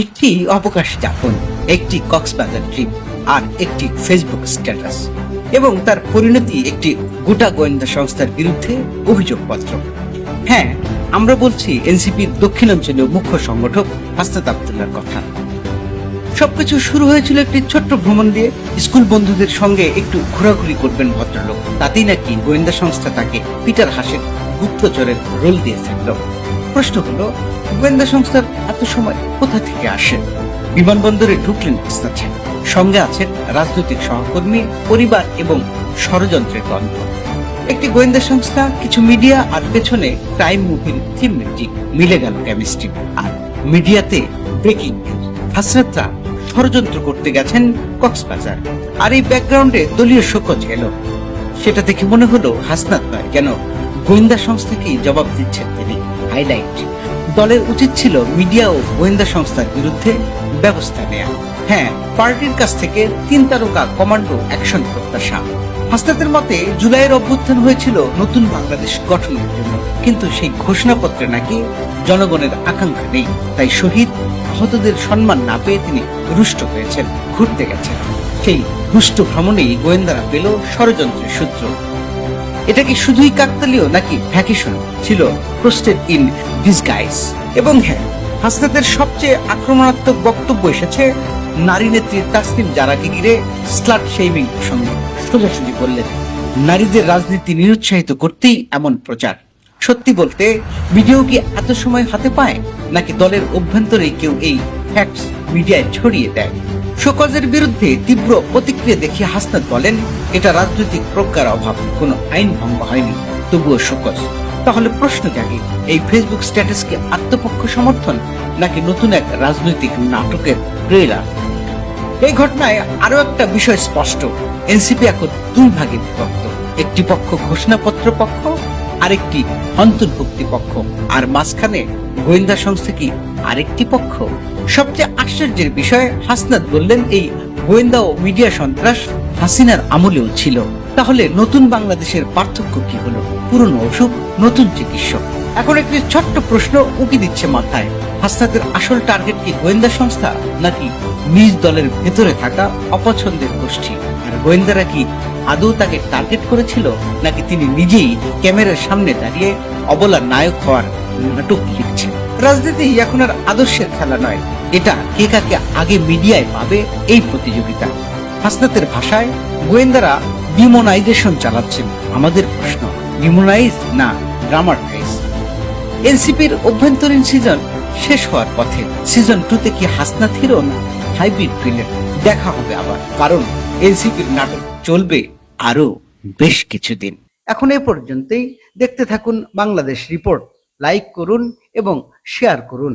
একটি অবকাশ যাপন, একটি কক্সবাজার ট্রিপ আর একটি ফেসবুক স্ট্যাটাস এবং তার পরিণতি একটি গোটা গোয়েন্দা সংস্থার বিরুদ্ধে অভিযোগপত্র। হ্যাঁ আমরা বলছি এনসিপির দক্ষিণাঞ্চলীয় মুখ্য সংগঠক হাসনাত আবদুল্লার কথা। সবকিছু শুরু হয়েছিল একটি ছোট্ট ভ্রমণ দিয়ে। স্কুল বন্ধুদের সঙ্গে একটু ঘোরাঘুরি করবেন ভদ্রলোক। তাতেই নাকি গোয়েন্দা সংস্থা তাকে পিটার হাসের গুপ্তচরের রোল দিয়ে ফেলল। প্রশ্ন হলো গোয়েন্দা সংস্থার এত সময় কোথা থেকে আসে? বিমানবন্দরে ঢুকলেন সাহেব। সঙ্গে আছেন রাজনৈতিক সহকর্মী, পরিবার এবং ষড়যন্ত্রের গন্ধ একটি গোয়েন্দা সংস্থা, কিছু মিডিয়া আর পেছনে ক্রাইম মুভির থিম মিউজিক মিলে গেল কেমিস্ট্রি। আর মিডিয়াতে ব্রেকিং হাসরাতরা ষড়যন্ত্র করতে গেছেন কক্সবাজার। আর এই ব্যাকগ্রাউন্ডে দলীয় শোকজ এলো। সেটা দেখে মনে হলো হাসনাত নয় কেন গোয়েন্দা সংস্থাকেই জবাব দিচ্ছেন তিনি। হাইলাইট। দলের উচিত ছিল মিডিয়া ও গোয়েন্দা সংস্থার বিরুদ্ধে ব্যবস্থা নেয়া। হ্যাঁ পার্টির কাছ থেকে তিন তারকা কমান্ডো অ্যাকশন প্রত্যাশা। হাসনাতের মতে, জুলাইয়ের অভ্যুত্থান হয়েছিল নতুন বাংলাদেশ গঠনের জন্য। কিন্তু সেই ঘোষণাপত্রে নাকি জনগণের আকাঙ্ক্ষা নেই। তাই শহীদ আহতদের সম্মান না পেয়ে তিনি রুষ্ট হয়েছেন, ঘুরতে গেছেন। সেই রুষ্ট ভ্রমণেই গোয়েন্দারা পেল ষড়যন্ত্রের সূত্র। এটা কি শুধুই কাকতালীয় নাকি ভ্যাকেশন? ছিল প্রস্টেড ইন ডিসগাইজ। এবং হ্যাঁ হাসনাতের সবচেয়ে আক্রমণাত্মক বক্তব্য এসেছে নারী নেত্রী তাসনিম জারাকে ঘিরে স্লাট শেমিং সঙ্গে সোজাসুজি বললেন, নারীদের রাজনীতি নিরুৎসাহিত করতেই এমন প্রচার। সত্যি বলতে ভিডিও কি এত সময় হাতে পায়? নাকি দলের অভ্যন্তরে কেউ এই ফ্যাক্টস মিডিয়ায় ছড়িয়ে দেয়। শোকজের বিরুদ্ধে তীব্র প্রতিক্রিয়া দেখিয়ে হাসনাত বলেন, এটা রাজনৈতিক প্রজ্ঞার অভাব, কোনো আইন ভঙ্গ হয়নি। তবুও শোকজ, তাহলে প্রশ্ন জাগে এই ফেসবুক স্ট্যাটাস কি আত্মপক্ষ সমর্থন, নাকি নতুন এক রাজনৈতিক নাটকের ট্রেলার এই ঘটনায় আরও একটা বিষয় স্পষ্ট এনসিপি এখন দুই ভাগে বিভক্ত। একটি পক্ষ ঘোষণাপত্র পক্ষ, আরেকটি অন্তর্ভুক্তি পক্ষ। আর মাঝখানে গোয়েন্দা সংস্থা কি আরেকটি পক্ষ? সবচেয়ে আশ্চর্যের বিষয়, হাসনাত বললেন, এই গোয়েন্দা ও মিডিয়া সন্ত্রাস হাসিনার আমলেও ছিল। তাহলে নতুন বাংলাদেশের পার্থক্য কি হলো? পুরনো অসুখ, নতুন চিকিৎসক? এখন একটি ছোট্ট প্রশ্ন উকি দিচ্ছে মাথায়। হাসনাতের আসল টার্গেট কি গোয়েন্দা সংস্থা, নাকি নিজ দলের ভেতরে থাকা অপছন্দের গোষ্ঠী? আর গোয়েন্দারা কি আদৌ তাকে টার্গেট করেছিল, নাকি তিনি নিজেই ক্যামেরার সামনে দাঁড়িয়ে অবলার নায়ক হওয়ার নাটক লিখছেন? রাজনীতি এখন আর আদর্শের খেলা নয়। এটা কে কাকে আগে মিডিয়ায় পাবে এই প্রতিযোগিতা। হাসনাতের ভাষায় গোয়েন্দারা ডিমোনাইজেশন চালাচ্ছেন। আমাদের প্রশ্ন ডিমোনাইজ না ড্রামাটাইজ এনসিপির অভ্যন্তরীণ সিজন শেষ হওয়ার পথে সিজন টুতে কি হাসনাত হিরো না হাইব্রিড ভিলেন দেখা হবে আবার, কারণ এনসিপির নাটক চলবে আরও বেশ কিছুদিন। এখন এ পর্যন্তই। দেখতে থাকুন বাংলাদেশ রিপোর্ট লাইক করুন এবং শেয়ার করুন।